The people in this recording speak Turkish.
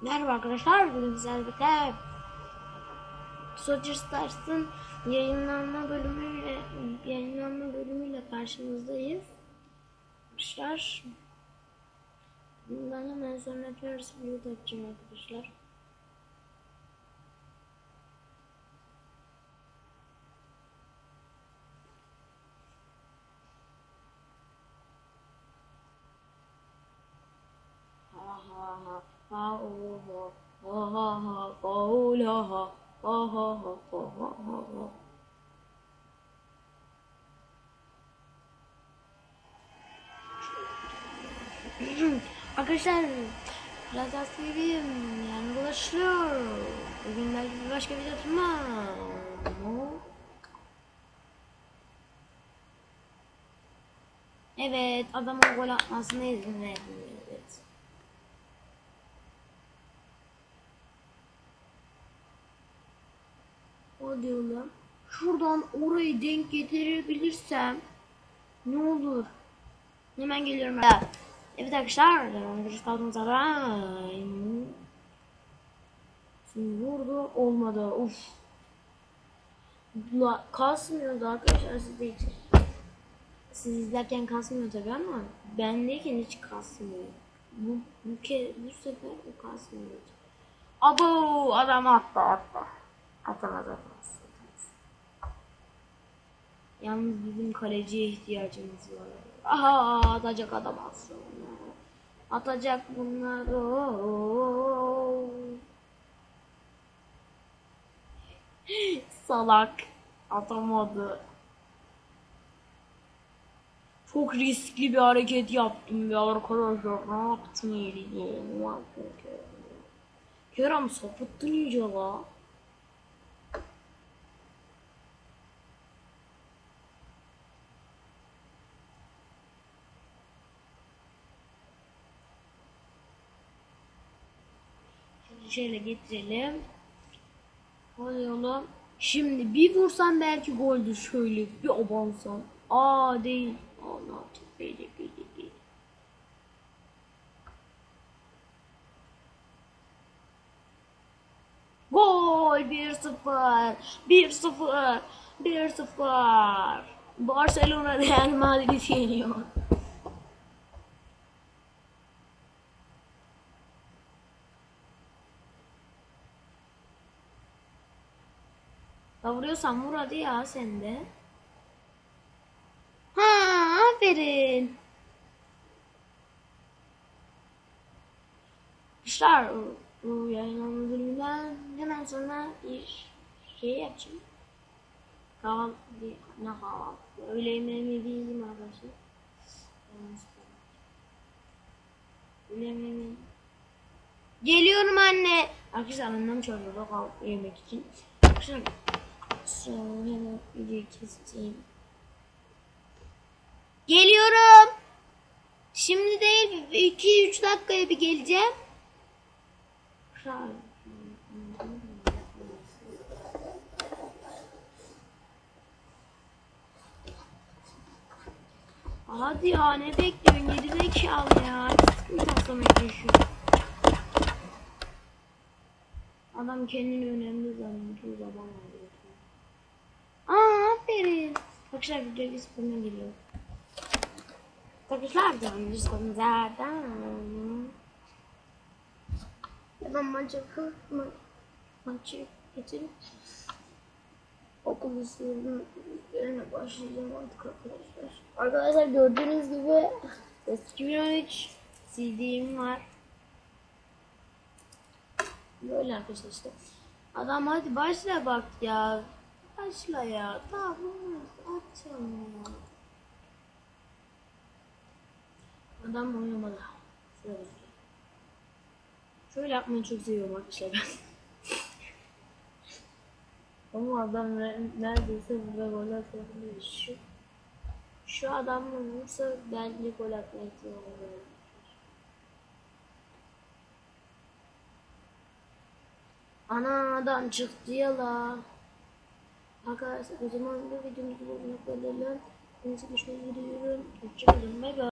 Merhaba arkadaşlar, bugün sizlerle birlikte Soldier Stars'ın yayınlanma bölümüyle yayınlanma bölümüyle karşınızdayız. Arkadaşlar, bundan hemen sonra Paris Blue yapacağım arkadaşlar. Ha ha ha oh ho ha ha ha oh la ha ha ha ha ha ha ha ha Arkadaşlar Razas TV'yim yani ulaşıyor. Bugün belki bir başka video atmam. Evet adamın gol atmasına izin vermiyor. Evet. O diyorlar. Şuradan orayı denk getirebilirsem ne olur? Hemen geliyorum. ben. Evet arkadaşlar. Bir kaldım zaman. Şimdi vurdu. Olmadı. Uf. La, kasmıyordu arkadaşlar sizde hiç. Siz izlerken kasmıyor tabii ama bendeyken hiç kasmıyor. Bu, bu, ke, bu sefer o kasmıyor. Abo adam attı attı. Atamaz atamaz. Yalnız bizim kaleciye ihtiyacımız var. Aha atacak adam aslında. Atacak bunlar. Oo. Salak. Atamadı. Çok riskli bir hareket yaptım ya arkadaşlar. Ne yaptım öyle? Ne yaptım? Kerem sapıttın iyice la. Şöyle getirelim. Hadi oğlum. Şimdi bir vursam belki goldü şöyle bir abansam. Aa değil. Böyle böyle böyle. Gol 1-0. 1-0. 1-0. Barcelona Real Madrid yeniyor. Ya vuruyorsan vur hadi ya sen de. Ha aferin. Arkadaşlar bu yayınlanma bölümünden hemen sonra bir şey yapacağım. Kahvaltı, ne kahvaltı? Öğle yemeğimi değilim arkadaşlar. Öğle yemeğimi Geliyorum anne. Arkadaşlar annem çağırıyor kahvaltı yemek için. Arkadaşlar Sonra hemen videoyu keseceğim. Geliyorum. Şimdi değil 2-3 dakikaya bir geleceğim. Hadi ya ne bekliyorsun geri zekalı ya. Bir taslamak yaşıyor. Adam kendini önemli zannediyor zaman alıyor. Aa aferin. Arkadaşlar bir sıfırına geliyor. Arkadaşlar canım sıfırlardan. Ben maçı ma maçı getirip okul üzerine başlayacağım artık arkadaşlar. Arkadaşlar gördüğünüz gibi eski 2013 CD'm var. Böyle arkadaşlar işte. Adam hadi başla bak ya. Başla ya. Tamam ya. Adam oynamadı. Şöyle. Şöyle yapmayı çok seviyorum arkadaşlar ben. Ama adam ne- neredeyse burada gol atabilir. Şu, şu adam vurursa bence gol atma ihtimali var. Ana adam çıktı ya la. Arkadaşlar o zaman bu videomuz bu olmak üzere. Kendinize görüşmek üzere. Hoşçakalın. Bay bay.